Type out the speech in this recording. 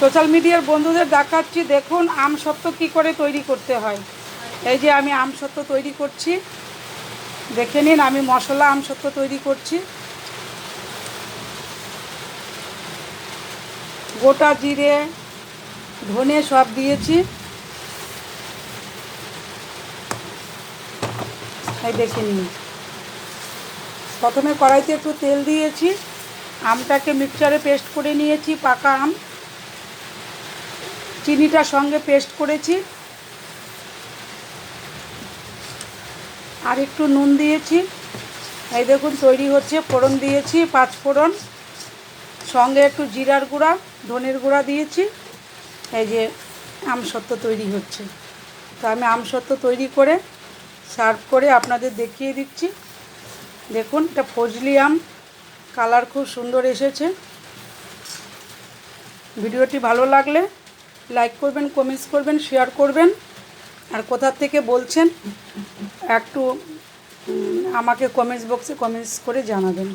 Social মিডিয়ার বন্ধুদের দেখাচ্ছি, দেখুন আম সত্ত্ব কী করে তৈরি করতে হয়। এই যে আমি আম সত্ত্ব তৈরি করছি, দেখে নিন আমি মশলা আম সত্ত্ব তৈরি করছি। গোটা জিরে, ধনে সব দিয়েছি। এই দেখে নিন। প্রথমে কড়াইতে একটু তেল দিয়েছি, আমটাকে মিক্সচারে পেস্ট করে নিয়েছি, পাকা আম। চিনিটার সঙ্গে পেস্ট করেছি। আর একটু নুন দিয়েছি। এই দেখুন, তৈরি হচ্ছে, ফোড়ন দিয়েছি, পাঁচ ফোড়ন। সঙ্গে একটু জিরার গুঁড়া, ধনের গুঁড়া দিয়েছি। এই যে আমসত্ত্ব তৈরি হচ্ছে। তো আমি আমসত্ত্ব তৈরি করে সার্ভ করে আপনাদের দেখিয়ে দিচ্ছি। দেখুন, এটা ফজলি আম। কালার খুব সুন্দর এসেছে। ভিডিওটি ভালো লাগলে লাইক করবেন কমেন্টস করবেন শেয়ার করবেন। আর কোথা থেকে বলছেন, একটু আমাকে কমেন্টস বক্সে কমেন্টস করে জানাবেন।